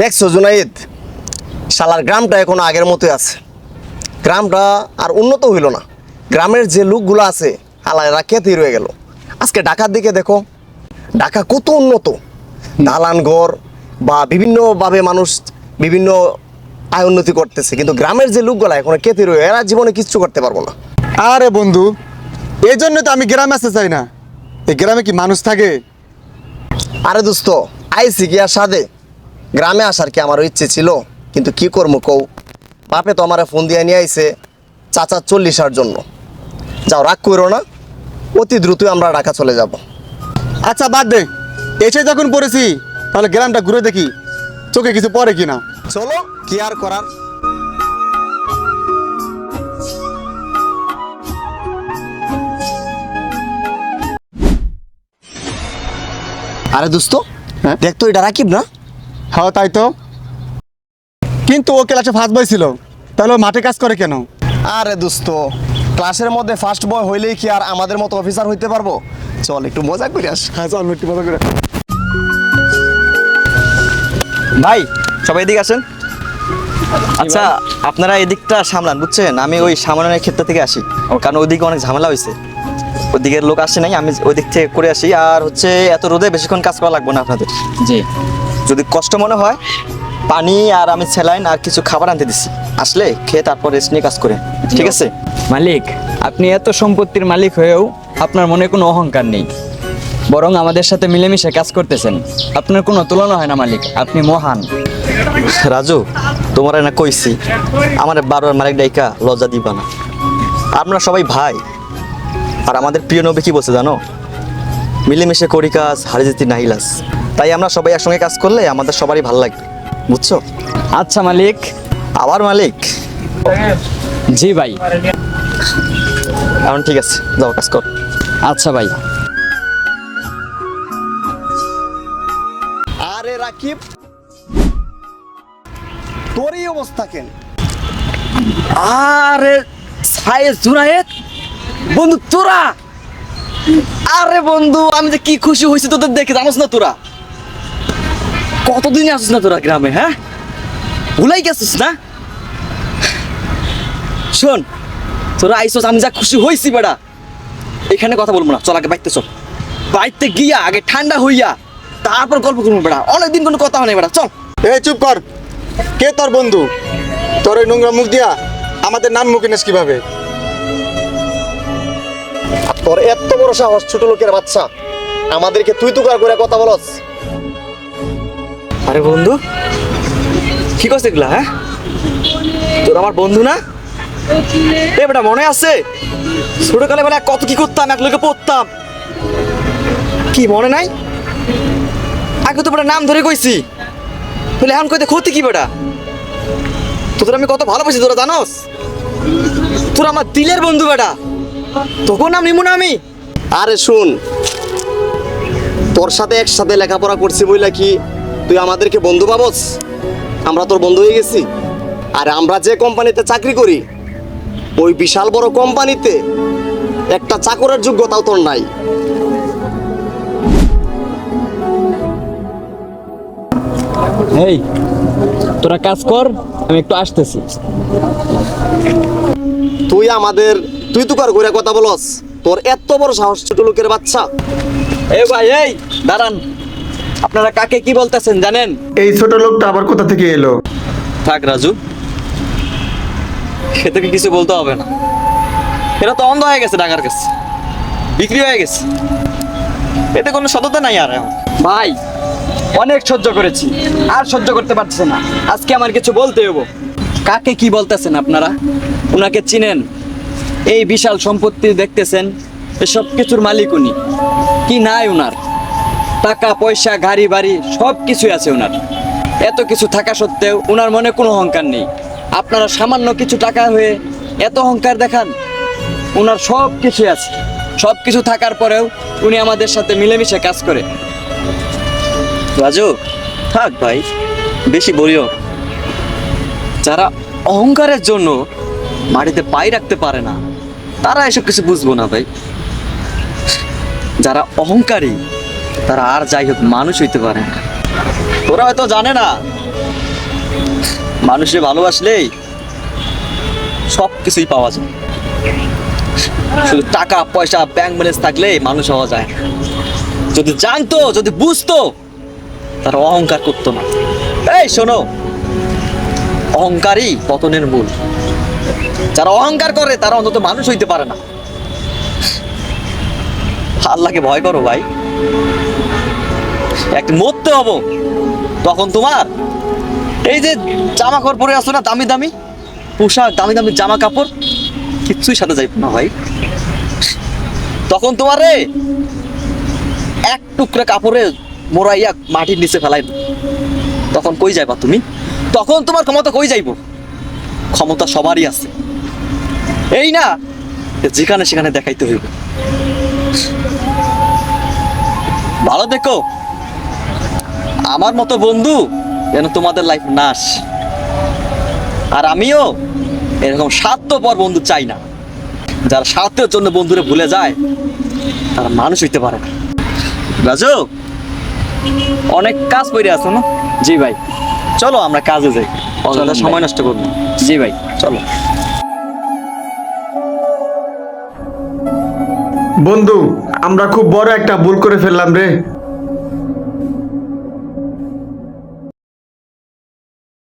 দেখছ জুনাইদ শালার গ্রামটা এখনও আগের মতোই আছে। গ্রামটা আর উন্নত হইল না। গ্রামের যে লোকগুলো আছে হালারা খেতেই রয়ে গেল। আজকে ঢাকার দিকে দেখো ঢাকা কত উন্নত। দালান ঘর বা বিভিন্নভাবে মানুষ বিভিন্ন আয় উন্নতি করতেছে কিন্তু গ্রামের যে লোকগুলো এখনও খেতে রয়ে এরা জীবনে কিচ্ছু করতে পারব না। আরে বন্ধু এই জন্য তো আমি গ্রামে আসতে চাই না। এই গ্রামে কি মানুষ থাকে? আরে দোস্ত আইসি কি আর সাদে গ্রামে আসার কি আমার ইচ্ছে ছিল কিন্তু কি করব কৌ বাপে তো আমার ফোন দিয়ে নিয়ে আইছে চাচা চল্লিশার জন্য। যাও রাগ করো না অতি দ্রুতই আমরা ঢাকা চলে যাব। আচ্ছা বাদ দে। এসে যখন পড়েছি তাহলে গ্রামটা ঘুরে দেখি চোখে কিছু পড়ে কিনা। চলো কি আর করার? আরে দোস্ত হ্যাঁ? দেখ তো এটা রাকিব না? হ্যাঁ তাই তো। কিন্তু ও ক্লাসে ফার্স্ট বয় ছিল। তাহলে ও মাঠে কাজ করে কেন? আরে দোস্ত ক্লাসের মধ্যে ফার্স্ট বয় হইলেই কি আর আমাদের মতো অফিসার হইতে পারব? চল একটু মজা করে আস। হ্যাঁ চল একটু মজা করে ভাই সবাই এদিকে আসেন। আচ্ছা আপনারা এদিকটা সামলান বুঝছেন? আমি ওই সামনের ক্ষেত্র থেকে আসি। কারণ ওইদিকে অনেক ঝামেলা হয়েছে ওইদিকের লোক আসে নাই আমি ওই দিক থেকে করে আসি। আর হচ্ছে এত রোদে বেশিক্ষণ কাজ করা লাগবে না আপনাদের। জি। যদি কষ্ট মনে হয় পানি আর আমি স্যালাইন আর কিছু খাবার আনতে দিছি। আসলে খেয়ে তারপর রেস্ট নিয়ে কাজ করে। ঠিক আছে? মালিক আপনি এত সম্পত্তির মালিক হয়েও আপনার মনে কোনো অহংকার নেই। বরং আমাদের সাথে মিলেমিশে কাজ করতেছেন। আপনার কোনো তুলনা হয় না মালিক। আপনি মহান। রাজু তোমার না কইছি আমার বারবার মালিক ডাইকা লজ্জা দিবা না। আপনারা সবাই ভাই। আর আমাদের প্রিয় নবী কি বলছে জানো? মিলেমিশে করি কাজ হারে যেতে নাহিলাস। তাই আমরা সবাই একসঙ্গে কাজ করলে আমাদের সবারই ভালো লাগবে। বুঝছ? আচ্ছা মালিক। আবার মালিক? জি ভাই। এখন ঠিক আছে যাও কাজ কর। আচ্ছা ভাই। আরে রাকিব তোরই অবস্থা কেন? আরে সাইজ জুনায়েত বন্ধু তোরা। আরে বন্ধু আমি যে কি খুশি হয়েছি তোদের দেখে জানোস না তোরা? কতদিন আসিস না তোরা গ্রামে হ্যাঁ? ভুলাই গেছিস না? শোন, তোরা আইসস, আমি যা খুশি হয়েছি বেড়া। এখানে কথা বলব না, চল আগে বাইতে চল। বাইতে গিয়া, আগে ঠান্ডা হইয়া, তারপর গল্প করব বেড়া। অনেকদিন কোনো কথা হয় বেড়া, চল। এই চুপ কর। কে তোর বন্ধু? তোর ওই নোংরা মুখ দিয়া আমাদের নাম মুখে নিস কীভাবে? তোর এত বড় সাহস, ছোট লোকের বাচ্চা। আমাদেরকে তুই তুকার করে কথা বলস। আরে বন্ধু, কি করছে এগুলা হ্যাঁ? তোর আমার বন্ধু না? এ বেটা, মনে আছে? ছোটকালে বেলা কত কি করতাম, এক লোকে পড়তাম। কি, মনে নাই? আগে তো বেটা নাম ধরে কইছি। তাহলে এখন কইতে ক্ষতি কি বেটা? তোদের আমি কত ভালোবাসি তোরা, জানোস? তোরা আমার দিলের বন্ধু বেটা। তোকে নাম নিমু না আমি। আরে শুন, তোর সাথে একসাথে লেখাপড়া করছি বইলা কি তুই আমাদেরকে বন্ধু ভাবস? আমরা তোর বন্ধু হয়ে গেছি। আর আমরা যে কোম্পানিতে চাকরি করি ওই বিশাল বড় কোম্পানিতে একটা চাকরের যোগ্যতাও তোর নাই। এই তোরা কাজ কর আমি একটু আসতেছি। তুই আমাদের তুই তুকার করে কথা বলস? তোর এত বড় সাহস ছোট লোকের বাচ্চা। এই ভাই এই দাঁড়ান। আপনারা কাকে কি বলতেছেন জানেন? এই ছোট লোকটা আবার কোথা থেকে এলো? থাক রাজু সে তোকে কিছু বলতে হবে না। এরা তো অন্ধ হয়ে গেছে ডাকার কাছে বিক্রি হয়ে গেছে। এতে কোনো সততা নাই আর এখন। ভাই অনেক সহ্য করেছি আর সহ্য করতে পারছে না। আজকে আমার কিছু বলতে হব কাকে কি বলতেছেন আপনারা? ওনাকে চিনেন? এই বিশাল সম্পত্তি দেখতেছেন এসব কিছুর মালিক উনি। কি নাই ওনার টাকা, পয়সা, গাড়ি, বাড়ি সব কিছুই আছে ওনার। এত কিছু থাকা সত্ত্বেও ওনার মনে কোনো অহংকার নেই। আপনারা সামান্য কিছু টাকা হয়ে এত অহংকার দেখান, ওনার সব কিছুই আছে। সব কিছু থাকার পরেও উনি আমাদের সাথে মিলেমিশে কাজ করে। রাজু, থাক ভাই, বেশি বলিও যারা অহংকারের জন্য মাটিতে পাই রাখতে পারে না, তারা এসব কিছু বুঝব না ভাই। যারা অহংকারী তারা আর যাই হোক মানুষ হইতে পারে। ওরা হয়তো জানে না মানুষে ভালোবাসলেই সব কিছুই পাওয়া যায়। শুধু টাকা, পয়সা ব্যাংক ব্যালেন্স থাকলে মানুষ হওয়া যায়। যদি জানতো, যদি বুঝতো, তারা অহংকার করতো না। এই, শোনো, অহংকারই পতনের মূল। যারা অহংকার করে, তারা অন্তত মানুষ হইতে পারে না। আল্লাহকে ভয় করো ভাই। একদিন মরতে হব। তখন তোমার এই যে জামা কাপড় পরে আসো না, দামি দামি পোশাক, দামি দামি জামা কাপড় কিচ্ছুই সাথে যাইব না ভাই। তখন তোমার রে এক টুকরা কাপড়ে মোড়াইয়া মাটির নিচে ফেলাই তখন কই যাইবা তুমি? তখন তোমার ক্ষমতা কই যাইব? ক্ষমতা সবারই আছে। এই না, যেখানে সেখানে দেখাইতে হইব। ভালো দেখো আমার মতো বন্ধু যেন তোমাদের লাইফ নাশ আর আমিও এরকম স্বার্থপর বন্ধু চাই না। যারা স্বার্থের জন্য বন্ধুরে ভুলে যায় তারা মানুষ হইতে পারে না। রাজু অনেক কাজ করে আছো না? জি ভাই। চলো আমরা কাজে যাই। অযথা সময় নষ্ট করব জি ভাই। চলো। বন্ধু আমরা খুব বড় একটা ভুল করে ফেললাম রে।